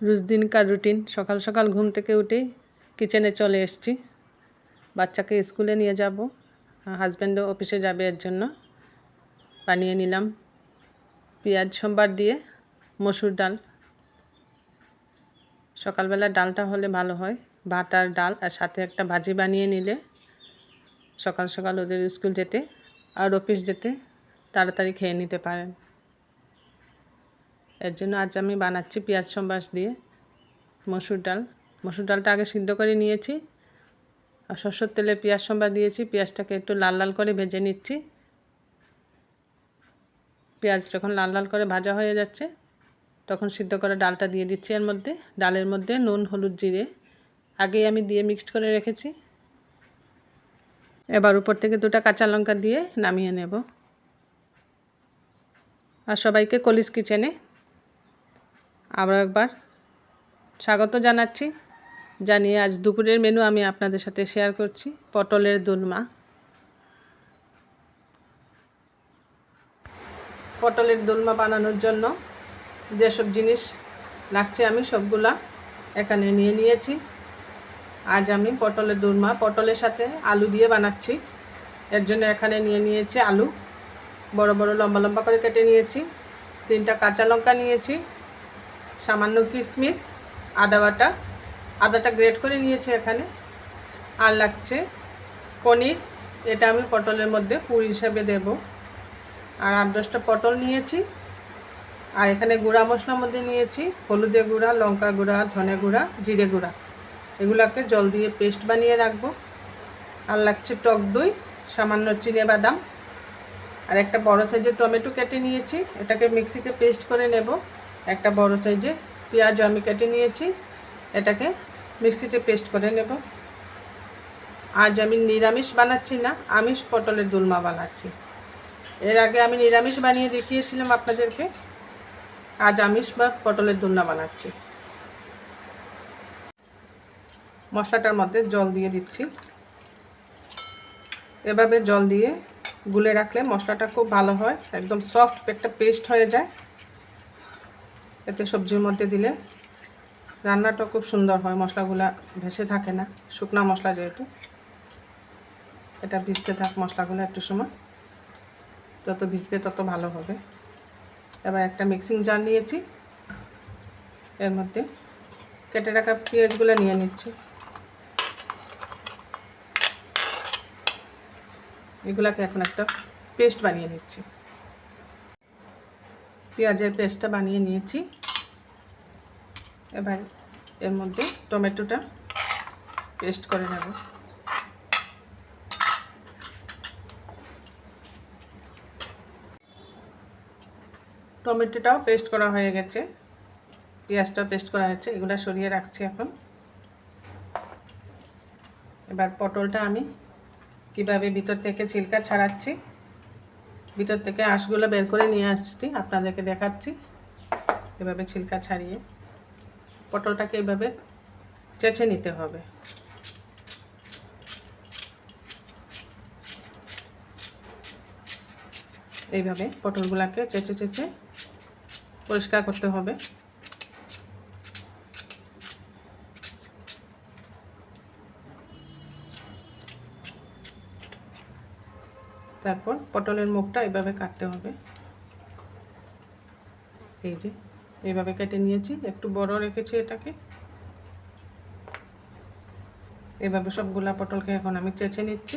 রোজ দিনকার রুটিন। সকাল সকাল ঘুম থেকে উঠেই কিচেনে চলে এসেছি। বাচ্চাকে স্কুলে নিয়ে যাব। হাজব্যান্ডও অফিসে যাবে এর জন্য। বানিয়ে নিলাম পেঁয়াজ সোমবার দিয়ে মসুর ডাল। সকালবেলা ডালটা হলে ভালো হয়। ভাত আর ডাল আর সাথে একটা ভাজি বানিয়ে নিলে সকাল সকাল ওদের স্কুল যেতে আর অফিস যেতে তাড়াতাড়ি খেয়ে নিতে পারেন। এর জন্য আজ আমি বানাচ্ছি পেঁয়াজ সম্বাস দিয়ে মসুর ডাল। মসুর ডালটা আগে সিদ্ধ করে নিয়েছি আর সরষের তেলে পেঁয়াজ সম্বাস দিয়েছি। পেঁয়াজটাকে একটু লাল লাল করে ভেজে নিচ্ছি। পেঁয়াজ যখন লাল লাল করে ভাজা হয়ে যাচ্ছে, তখন সিদ্ধ করে ডালটা দিয়ে দিচ্ছি এর মধ্যে। ডালের মধ্যে নুন, হলুদ, জিরে আগেই আমি দিয়ে মিক্সড করে রেখেছি। এবার উপর থেকে দুটা কাঁচা লঙ্কা দিয়ে নামিয়ে নেব। আর সবাইকে কলিস কিচেনে আবার একবার স্বাগত জানাচ্ছি। জানিয়ে আজ দুপুরের মেনু আমি আপনাদের সাথে শেয়ার করছি, পটলের দোলমা। পটলের দোলমা বানানোর জন্য যেসব জিনিস লাগছে আমি সবগুলা এখানে নিয়ে নিয়েছি। আজ আমি পটলের দোলমা, পটলের সাথে আলু দিয়ে বানাচ্ছি। এর জন্য এখানে নিয়ে নিয়েছি আলু। বড় বড় লম্বা লম্বা করে কেটে নিয়েছি। তিনটা কাঁচা লঙ্কা নিয়েছি। সামান্য কিশমিশ আদা বাটা। আদাটা গ্রেট করে নিয়েছি এখানে। আর লাগছে পনির। এটা আমি পটলের মধ্যে পুর হিসাবে দেব। আর আট দশটা পটল নিয়েছি। আর এখানে গুঁড়া মশলার মধ্যে নিয়েছি। হলুদে গুঁড়া লঙ্কা গুঁড়া, ধনে গুঁড়া, জিরে গুঁড়া। এগুলোকে জল দিয়ে পেস্ট বানিয়ে রাখব। আর লাগছে টক দই, সামান্য চিনে বাদাম। আর একটা বড় সাইজের টমেটো কেটে নিয়েছি। এটাকে মিক্সিতে পেস্ট করে নেব। একটা বড় সাইজে পেঁয়াজ আমি কেটে নিয়েছি। এটাকে মিক্সিতে পেস্ট করে নেব। আজ আমি নিরামিষ বানাচ্ছি না, আমিষ পটলের দুলমা বানাচ্ছি। এর আগে আমি নিরামিষ বানিয়ে দেখিয়েছিলাম আপনাদেরকে। আজ আমিষ বা পটলের দুলনা বানাচ্ছি। মশলাটার মধ্যে জল দিয়ে দিচ্ছি। এভাবে জল দিয়ে গুলে রাখলে মশলাটা খুব ভালো হয়, একদম সফট একটা পেস্ট হয়ে যায়। এতে সবজির মধ্যে দিলে রান্নাটা খুব সুন্দর হয়, মশলাগুলা ভেসে থাকে না, শুকনা মশলা যেহেতু। এটা ভিজতে থাক মশলাগুলো একটু সময়। যত ভিজবে তত ভালো হবে। এবার একটা মিক্সিং জার নিয়েছি। এর মধ্যে কেটে রাখা পেঁয়াজগুলো নিয়ে নিচ্ছি। এগুলাকে এখন একটা পেস্ট বানিয়ে নিচ্ছি। পেঁয়াজের পেস্টটা বানিয়ে নিয়েছি। এবার এর মধ্যে টমেটোটা পেস্ট করে নেব। টমেটোটাও পেস্ট করা হয়ে গেছে। পেঁয়াজটাও পেস্ট করা হয়েছে। এগুলো সরিয়ে রাখছি এখন। এবার পটলটা আমি কীভাবে ভিতর থেকে ছিলকা ছাড়াচ্ছি ভিতর থেকে আঁশগুলো বের করে নিয়ে আসছি, আপনাদেরকে দেখাচ্ছি। এভাবে ছিলকা ছাড়িয়ে। পটলটাকে এভাবে চেঁচে নিতে হবে। এইভাবে পটলগুলোকে চেঁচে চেঁচে পরিষ্কার করতে হবে। তারপর পটলের মুখটা এভাবে কাটতে হবে। এই যে, এভাবে কেটে নিয়েছি, একটু বড় রেখেছি এটাকে। এভাবে সবগুলা পটলকে এখন আমি চেঁচে নিচ্ছি।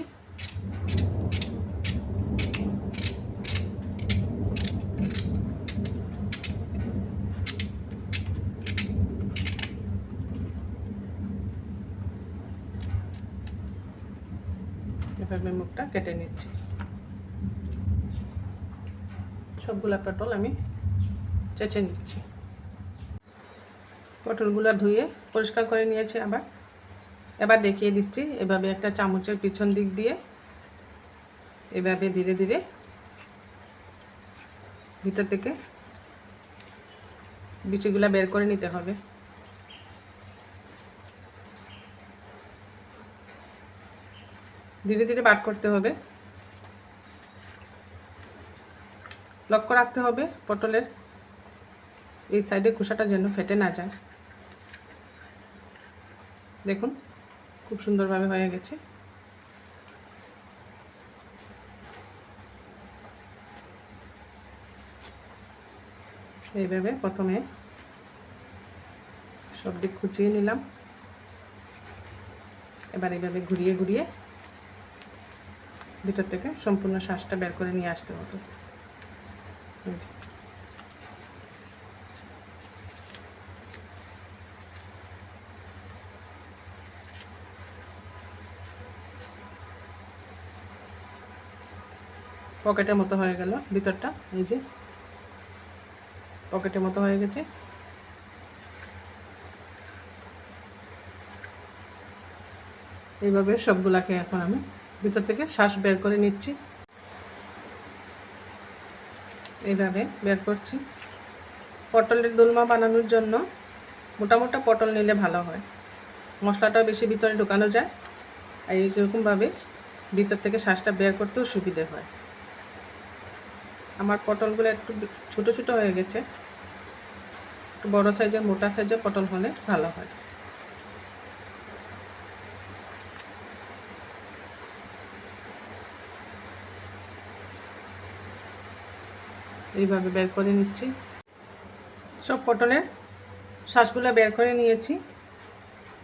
এভাবে মুখটা কেটে নিচ্ছি। সবগুলা পটল আমি চেঁচে নিচ্ছি পটলগুলো ধুয়ে পরিষ্কার করে নিয়েছি আবার। এবার দেখিয়ে দিচ্ছি এভাবে একটা চামচের পিছন দিক দিয়ে। এভাবে ধীরে ধীরে ভিতর থেকে বিচিগুলা বের করে নিতে হবে। ধীরে ধীরে বাট করতে হবে। লক্ষ্য রাখতে হবে পটলের এই সাইডে খোসাটা যেন ফেটে না যায়। দেখুন, খুব সুন্দরভাবে হয়ে গেছে। এইভাবে প্রথমে সব দিক খুঁচিয়ে নিলাম। এবার এইভাবে ঘুরিয়ে ঘুরিয়ে ভিতর থেকে সম্পূর্ণ শ্বাসটা বের করে নিয়ে আসতে হবে। পকেটের মতো হয়ে গেল ভিতরটা, এই যে। পকেটের মতো হয়ে গেছে। এইভাবে সবগুলাকে এখন আমি ভিতর থেকে শ্বাস বের করে নিচ্ছি। এইভাবে বের করছি। পটলের দোলমা বানানোর জন্য মোটা মোটা পটল নিলে ভালো হয়। মশলাটা বেশি ভিতরে ঢোকানো যায়। আর এইরকমভাবে ভিতর থেকে শ্বাসটা বের করতেও সুবিধে হয়। আমার পটলগুলো একটু ছোট ছোট হয়ে গেছে। একটু বড় সাইজের, মোটা সাইজের পটল হলে ভালো হয়। এইভাবে বের করে নিচ্ছি। সব পটলের শ্বাসগুলো বের করে নিয়েছি।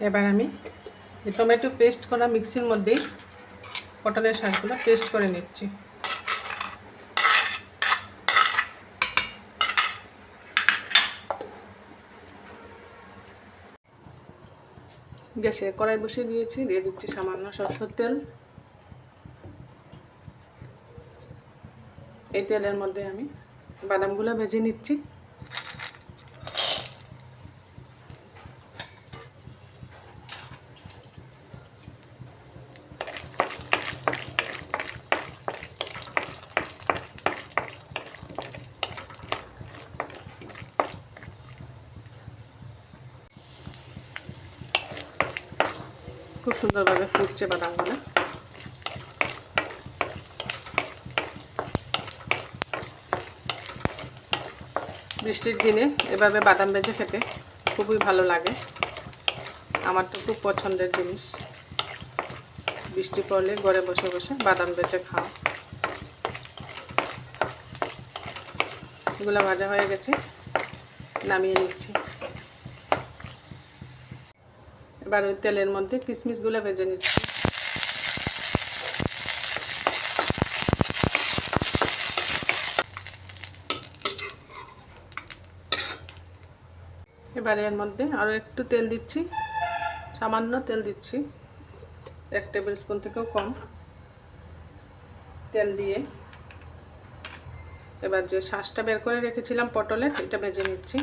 এবার আমি টমেটো পেস্ট করা মিক্সির মধ্যেই পটলের শ্বাসগুলো পেস্ট করে নিচ্ছি। গ্যাসে কড়াই বসিয়ে দিয়েছি, দিয়ে দিচ্ছি সামান্য সরষের তেল। এই তেলের মধ্যে আমি বাদামগুলো ভেজে নিচ্ছি। খুব সুন্দরভাবে ফুটছে বাদামগুলো। বৃষ্টির দিনে এভাবে বাদাম বেজে খেতে খুবই ভালো লাগে। আমার তো খুব পছন্দের জিনিস। বৃষ্টি পড়লে ঘরে বসে বসে বাদাম বেজে খাও এগুলো ভাজা হয়ে গেছে, নামিয়ে নিচ্ছি। এবার ওই তেলের মধ্যে কিশমিশগুলো ভেজে নিচ্ছি। এর মধ্যে আরও একটু তেল দিচ্ছি। সামান্য তেল দিচ্ছি। এক টেবিল স্পুন থেকেও কম তেল দিয়ে। এবার যে শ্বাসটা বের করে রেখেছিলাম পটলের, এটা ভেজে নিচ্ছি।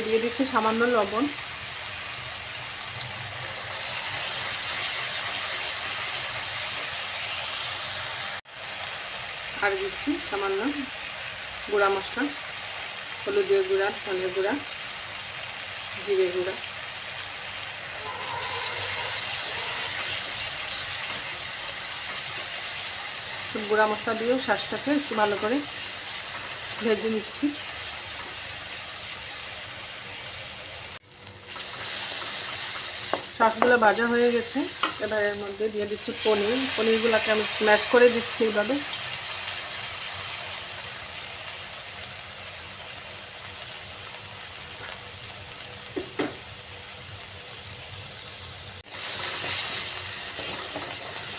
মধ্যে দিয়ে দিচ্ছি সামান্য লবণ। আর দিচ্ছি সামান্য গুঁড়া মশলা, হলুদের গুঁড়া, ধনের গুঁড়া, জিরে গুঁড়া। গুঁড়া মশলা দিয়েও শ্বাসটাকে একটু ভালো করে ভেজে নিচ্ছি। শাকগুলো ভাজা হয়ে গেছে। এবার এর মধ্যে দিয়ে দিচ্ছি পনির। পনিরগুলোকে আমি স্ম্যাশ করে দিচ্ছি এইভাবে।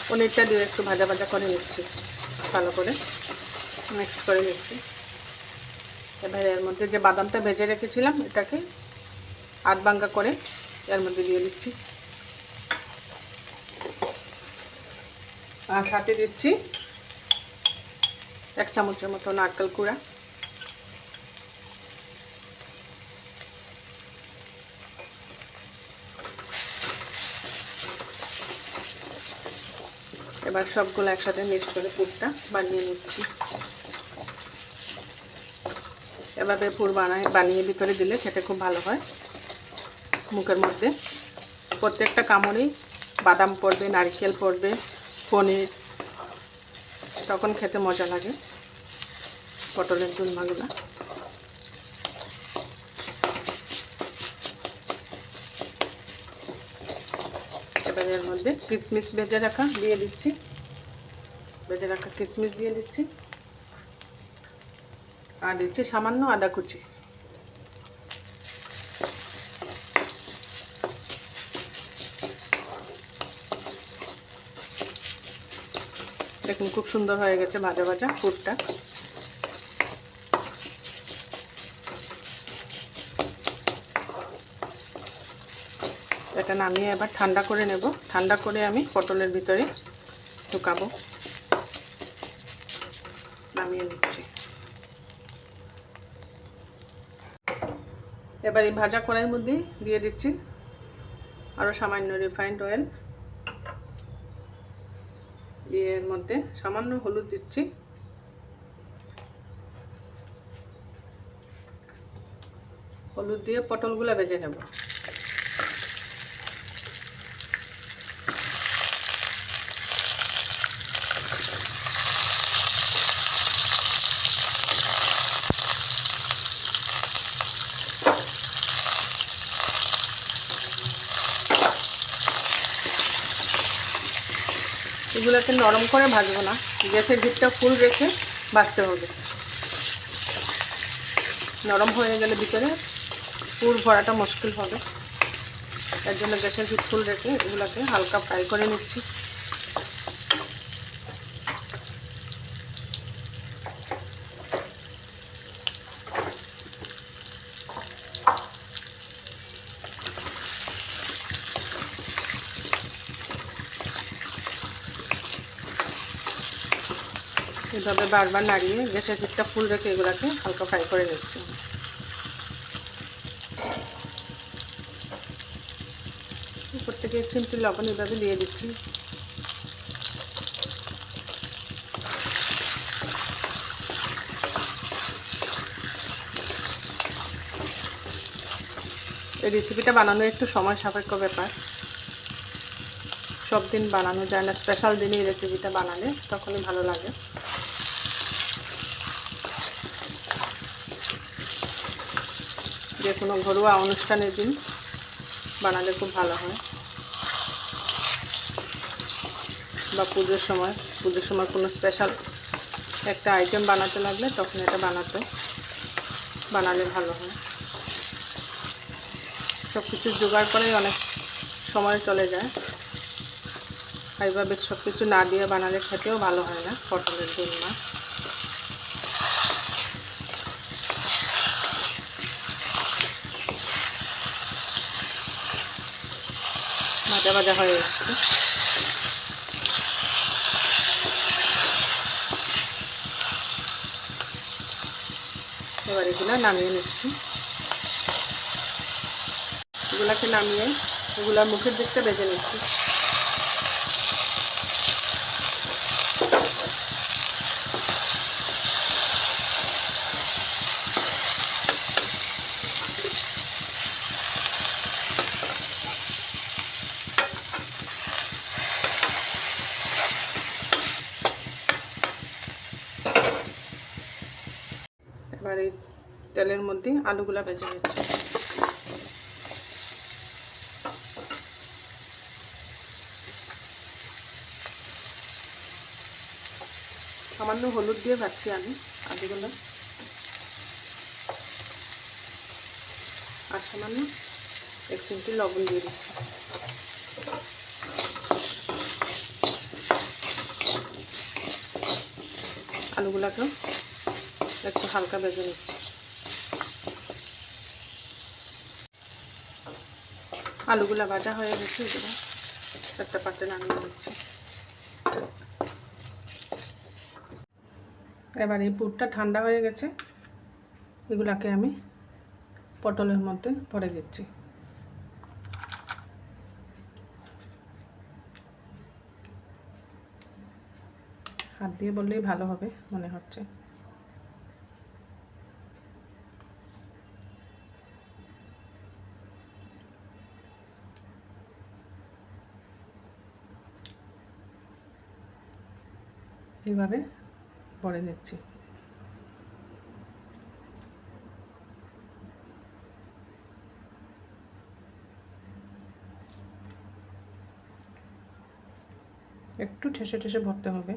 পনিরটা দিয়ে একটু ভাজা ভাজা করে নিচ্ছি। ভালো করে মিক্স করে নিচ্ছি। এবার এর মধ্যে যে বাদামটা ভেজে রেখেছিলাম, এটাকে আধ করে এর মধ্যে দিয়ে দিচ্ছি। আর সাথে দিচ্ছি এক চামচের মতো নারকেল কুড়া। এবার সবগুলো একসাথে মিক্স করে পুরটা বানিয়ে নিচ্ছি। এভাবে পুর বানায় বানিয়ে ভিতরে দিলে খেতে খুব ভালো হয় মুখের মধ্যে। প্রত্যেকটা কামড়েই বাদাম পড়বে, নারকেল পড়বে পনির, তখন খেতে মজা লাগে। পটলের দুলমাগুলো এবার এর মধ্যে কিশমিশ ভেজে রাখা দিয়ে দিচ্ছি। ভেজে রাখা কিশমিশ দিয়ে দিচ্ছি। আর দিচ্ছি সামান্য আদা কুচি। দেখুন, খুব সুন্দর হয়ে গেছে ভাজা ভাজা পুরটা। এটা নামিয়ে এবার ঠান্ডা করে নেব। ঠান্ডা করে আমি পটলের ভিতরে ঢুকাবো। নামিয়ে নিচ্ছি। এবার এই ভাজা কড়াইয়ের মধ্যে দিয়ে দিচ্ছি আরও সামান্য রিফাইন্ড অয়েল এর মধ্যে সামান্য হলুদ দিচ্ছি। হলুদ দিয়ে পটলগুলো ভেজে নেব। এগুলোকে নরম করে ভাজবো না। গ্যাসের ভিতটা ফুল রেখে ভাজতে হবে। নরম হয়ে গেলে ভিতরে পুর ভরাটা মুশকিল হবে। এর জন্য গ্যাসের ভিত ফুল রেখে এগুলোকে হালকা ফ্রাই করে নিচ্ছি এভাবে বারবার নাড়িয়ে গ্যাসের হিটটা ফুল রেখে এগুলোকে হালকা ফ্রাই করে নিচ্ছি। উপর থেকে চিমটি লবণ এভাবে দিয়ে দিচ্ছি। এই রেসিপিটা বানানো একটু সময় সাপেক্ষ ব্যাপার। সব দিন বানানো যায় না স্পেশাল দিনে এই রেসিপিটা বানালে তখনই ভালো লাগে। যে কোনো ঘরোয়া অনুষ্ঠানের দিন বানালে খুব ভালো হয়। বা পুজোর সময় পুজোর সময় কোনো স্পেশাল একটা আইটেম বানাতে লাগলে তখন এটা বানাতে, বানালে ভালো হয়। সব কিছু জোগাড় করেই অনেক সময় চলে যায়। এইভাবে সব কিছু না দিয়ে বানালে খেতেও ভালো হয় না, পটলের দোলমা। ভাজা ভাজা হয়ে যাচ্ছে এবার এগুলো নামিয়ে নিচ্ছি। এগুলাকে নামিয়ে এগুলার মুখের দিকটা বেজে নিচ্ছি। এবার তেলের মধ্যে আলুগুলা ভেজে নিচ্ছি। সামান্য হলুদ দিয়ে ভাজছি আমি আলুগুলো। আর সামান্য এক চিমটি লবণ দিয়ে দিচ্ছি। আলুগুলাকেও একটু হালকা বেজে নিচ্ছি। আলুগুলা ভাজা হয়ে গেছে এগুলো একটা পাত্রে নামিয়ে নিচ্ছি। এবার এই পুরটা ঠান্ডা হয়ে গেছে, এগুলাকে আমি পটলের মধ্যে ভরে দিচ্ছি। হাত দিয়ে বললেই ভালো হবে, মনে হচ্ছে। এইভাবে পরে দিচ্ছি একটু ঠেসে ঠেসে ভরতে হবে।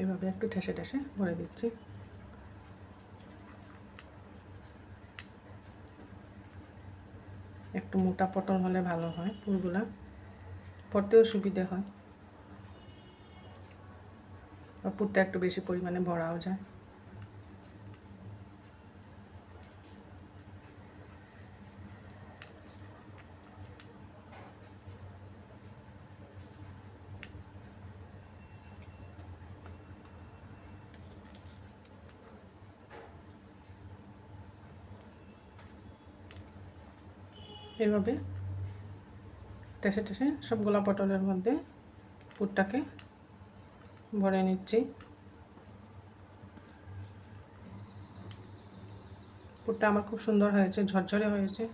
এভাবে একটু ঠেসে ঠেসে ভরে দিচ্ছি। একটু মোটা পটল হলে ভালো হয়, ফুলগুলা। পড়তেও সুবিধে হয়। বা পুরটা একটু বেশি পরিমাণে ভরাও যায়। এইভাবে টেসে টেসে সবগুলা পটলের মধ্যে পুরটাকে ভরে নিচ্ছি। পুরটা আমার খুব সুন্দর হয়েছে, ঝরঝরে হয়েছে।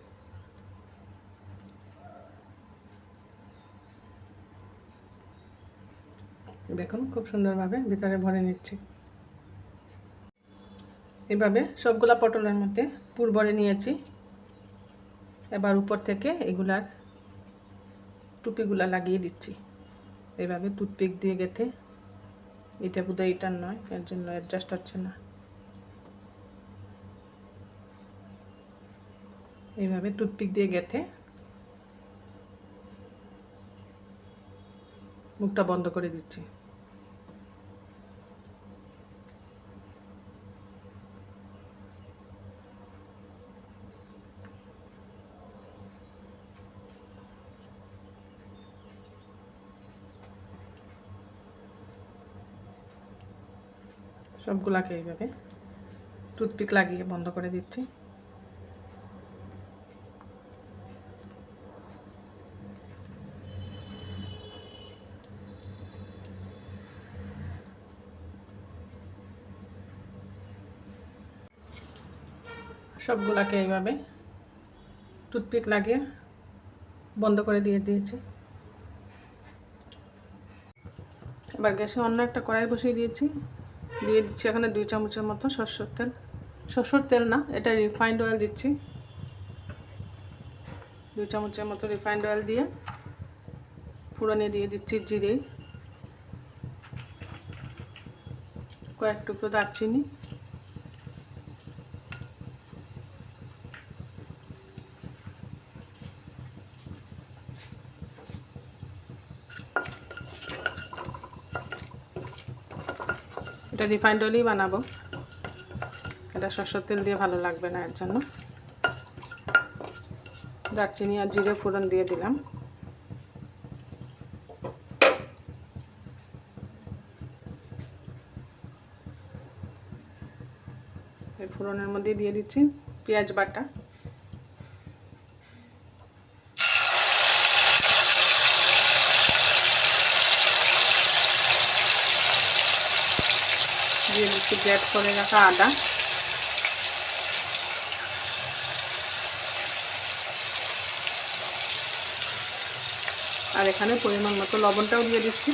দেখুন, খুব সুন্দরভাবে ভিতরে ভরে নিচ্ছি। এভাবে সবগুলা পটলের মধ্যে পুর ভরে নিয়েছি। এবার উপর থেকে এগুলার টুপিগুলা লাগিয়ে দিচ্ছি। এভাবে টুথপিক দিয়ে গেথে, এটা বোধহয় এটার নয়, এর জন্য অ্যাডজাস্ট হচ্ছে না। এইভাবে টুথপিক দিয়ে গেথে মুখটা বন্ধ করে দিচ্ছি। সবগুলাকে এইভাবে টুথপিক লাগিয়ে বন্ধ করে দিচ্ছি। সবগুলাকে এইভাবে টুথপিক লাগিয়ে বন্ধ করে দিয়ে দিয়েছি। এবার গ্যাসে অন্য একটা কড়াই বসিয়ে দিয়েছি। দিয়ে দিচ্ছি এখানে দুই চামচের মতো সরষের তেল। সরষের তেল না, এটা রিফাইন্ড অয়েল দিচ্ছি। দুই চামচের মতো রিফাইন্ড অয়েল দিয়ে ফুড়নে দিয়ে দিচ্ছি জিরে। কয়েক টুকরো দারচিনি। এটা রিফাইন্ড অয়েলই বানাবো। এটা সরষের তেল দিয়ে ভালো লাগবে না এর জন্য। দারচিনি আর জিরে ফোড়ন দিয়ে দিলাম। ফোড়নের মধ্যে দিয়ে দিচ্ছি পেঁয়াজ বাটা দিয়ে দিচ্ছি গ্রেট করে রাখা আদা। আর এখানে পরিমাণ মতো লবণটাও দিয়ে দিচ্ছি।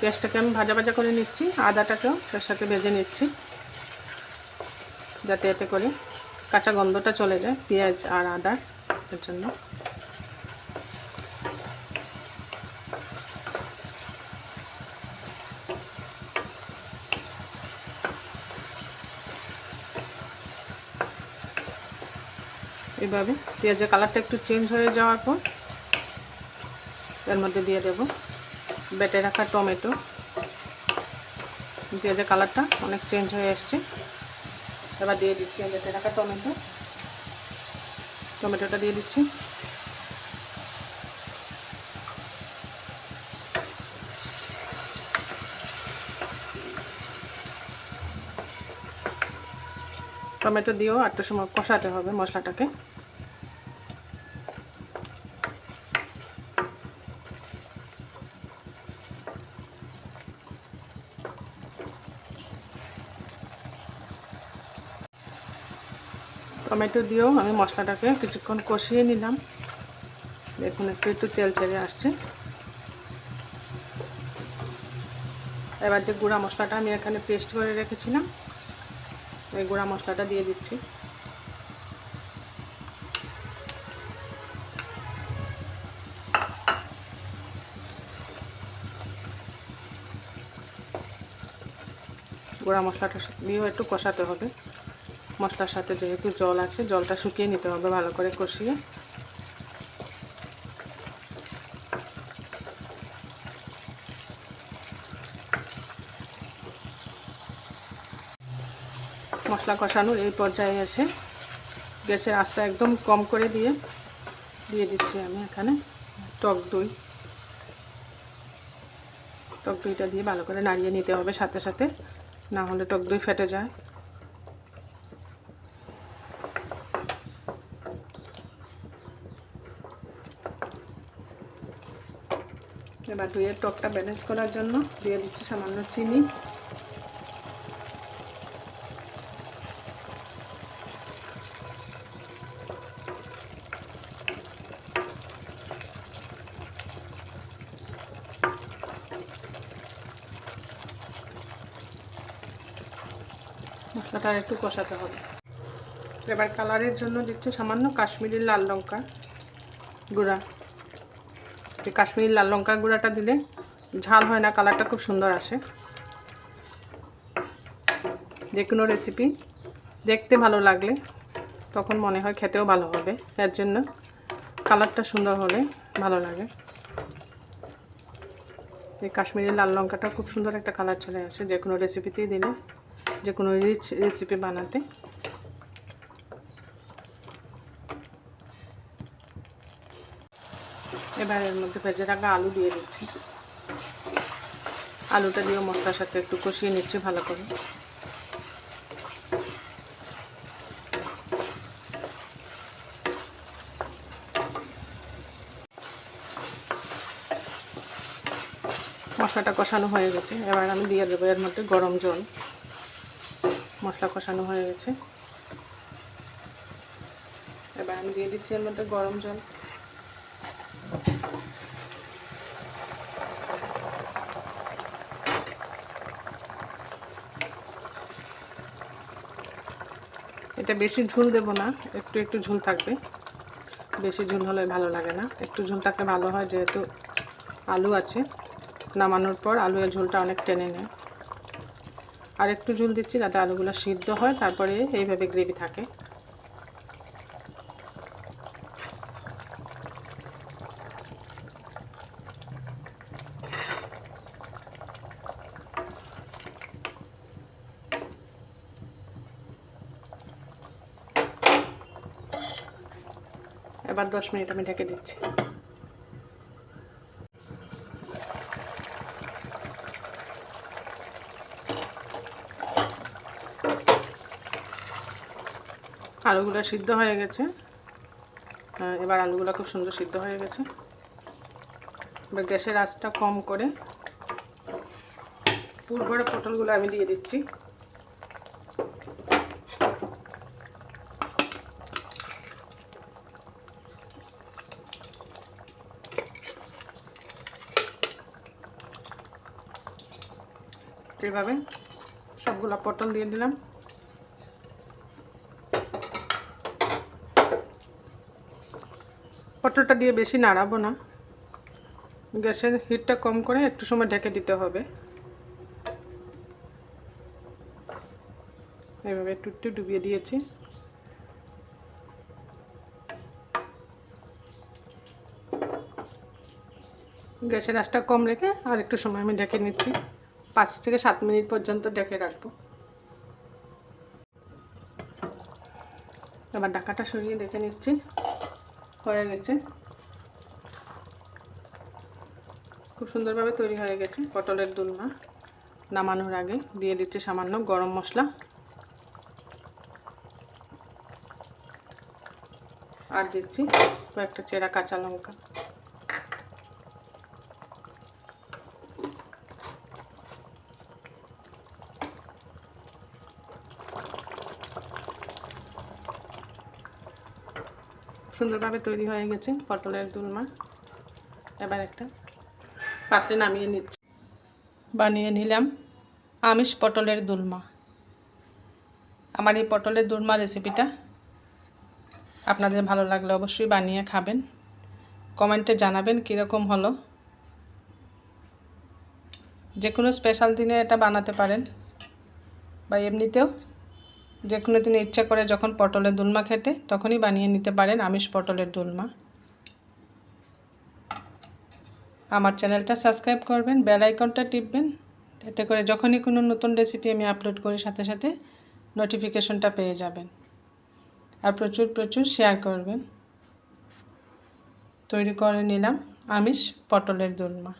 পেঁয়াজটাকে আমি ভাজা ভাজা করে নিচ্ছি, আদাটাকেও তার সাথে ভেজে নিচ্ছি। যাতে এতে করে কাঁচা গন্ধটা চলে যায়, পেঁয়াজ আর আদার এর জন্য। এইভাবে পেঁয়াজের কালারটা একটু চেঞ্জ হয়ে যাওয়ার পর এর মধ্যে দিয়ে দেব বেটে রাখা টমেটো। পেঁয়াজের কালারটা অনেক চেঞ্জ হয়ে এসছে। এবার দিয়ে দিচ্ছি বেটে রাখা টমেটো। টমেটোটা দিয়ে দিচ্ছি। টমেটো দিয়েও একটা সময় কষাতে হবে মশলাটাকে। টমেটো দিয়েও আমি মশলাটাকে কিছুক্ষণ কষিয়ে নিলাম। দেখুন, একটু একটু তেল ছেড়ে আসছে। এবার যে গুঁড়া মশলাটা আমি এখানে পেস্ট করে রেখেছিলাম, ওই গুঁড়া মশলাটা দিয়ে দিচ্ছি। গুঁড়া মশলাটা দিয়েও একটু কষাতে হবে। মশলার সাথে যেহেতু জল আছে, জলটা শুকিয়ে নিতে হবে ভালো করে কষিয়ে। মশলা কষানোর এই পর্যায়ে এসে গ্যাসের আঁচটা একদম কম করে দিয়ে দিয়ে দিচ্ছি আমি এখানে টক দই। টক দইটা দিয়ে ভালো করে নাড়িয়ে নিতে হবে সাথে সাথে, না হলে টক দই ফেটে যায়। এবার দইয়ের টকটা ব্যালেন্স করার জন্য দিয়ে দিচ্ছি সামান্য চিনি। মশলাটা একটু কষাতে হবে। এবার কালারের জন্য দিচ্ছে সামান্য কাশ্মীরি লাল লঙ্কা গুঁড়া। এই কাশ্মীরি লাল লঙ্কার গুঁড়াটা দিলে ঝাল হয় না, কালারটা খুব সুন্দর আসে। যে কোনো রেসিপি দেখতে ভালো লাগলে তখন মনে হয় খেতেও ভালো হবে। এর জন্য কালারটা সুন্দর হলে ভালো লাগে। এই কাশ্মীরি লাল লঙ্কাটা খুব সুন্দর একটা কালার চলে আসে, যে কোনো রেসিপিতেই দিলে, যে কোনো রিচ রেসিপি বানাতে। এবার এর মধ্যে ভেজে রাখা আলু দিয়ে দিচ্ছি। আলুটা দিয়ে মশলার সাথে একটু কষিয়ে নিচ্ছি ভালো করে। মশলাটা কষানো হয়ে গেছে। এবার আমি দিয়ে দেবো এর মধ্যে গরম জল। মশলা কষানো হয়ে গেছে। এবার আমি দিয়ে দিচ্ছি এর মধ্যে গরম জল। এটা বেশি ঝুল দেব না, একটু একটু ঝুল থাকবে। বেশি ঝুল হলে ভালো লাগে না। একটু ঝুল থাকলে ভালো হয়, যেহেতু আলু আছে। নামানোর পর আলু এর ঝোলটা অনেক টেনে নেয়। আর একটু ঝুল দিচ্ছি, যাতে আলুগুলো সিদ্ধ হয়, তারপরে এইভাবে গ্রেভি থাকে এবার দশ মিনিট আমি ঢেকে দিচ্ছি। আলুগুলো সিদ্ধ হয়ে গেছে। এবার আলুগুলো খুব সুন্দর সিদ্ধ হয়ে গেছে। এবার গ্যাসের আঁচটা কম করে পুর করে পটলগুলো আমি দিয়ে দিচ্ছি। এভাবে সবগুলো পটল দিয়ে দিলাম। পটলটা দিয়ে বেশি নাড়াবো না। গ্যাসের হিটটা কম করে একটু সময় ঢেকে দিতে হবে। এভাবে একটু একটু ডুবিয়ে দিয়েছি। গ্যাসের আঁচটা কম রেখে আর একটু সময় আমি ঢেকে নিচ্ছি। পাঁচ থেকে সাত মিনিট পর্যন্ত ডেকে রাখব। এবার ডাকাটা সরিয়ে দেখে নিচ্ছি। হয়ে গেছে। খুব সুন্দরভাবে তৈরি হয়ে গেছে পটলের দুলমা নামানোর আগে দিয়ে দিচ্ছি সামান্য গরম মশলা। আর দিচ্ছি কয়েকটা চেরা কাঁচা লঙ্কা। সুন্দরভাবে তৈরি হয়ে গেছে পটলের দুলমা। এবার একটা পাত্রে নামিয়ে নিচ্ছি। বানিয়ে নিলাম আমিষ পটলের দুলমা। আমার এই পটলের দুলমা রেসিপিটা আপনাদের ভালো লাগলে অবশ্যই বানিয়ে খাবেন। কমেন্টে জানাবেন কীরকম হলো। যে কোনো স্পেশাল দিনে এটা বানাতে পারেন। বা এমনিতেও যে কোনো দিনে ইচ্ছা করে যখন পটলের দুলমা খেতে, তখনই বানিয়ে নিতে পারেন আমিষ পটলের দুলমা। আমার চ্যানেলটা সাবস্ক্রাইব করবেন, বেল আইকনটা টিপবেন, এতে করে যখনই কোনো নতুন রেসিপি আমি আপলোড করি, সাথে সাথে নোটিফিকেশনটা পেয়ে যাবেন। আর প্রচুর প্রচুর শেয়ার করবেন। তৈরি করে নিলাম আমিষ পটলের দোলমা।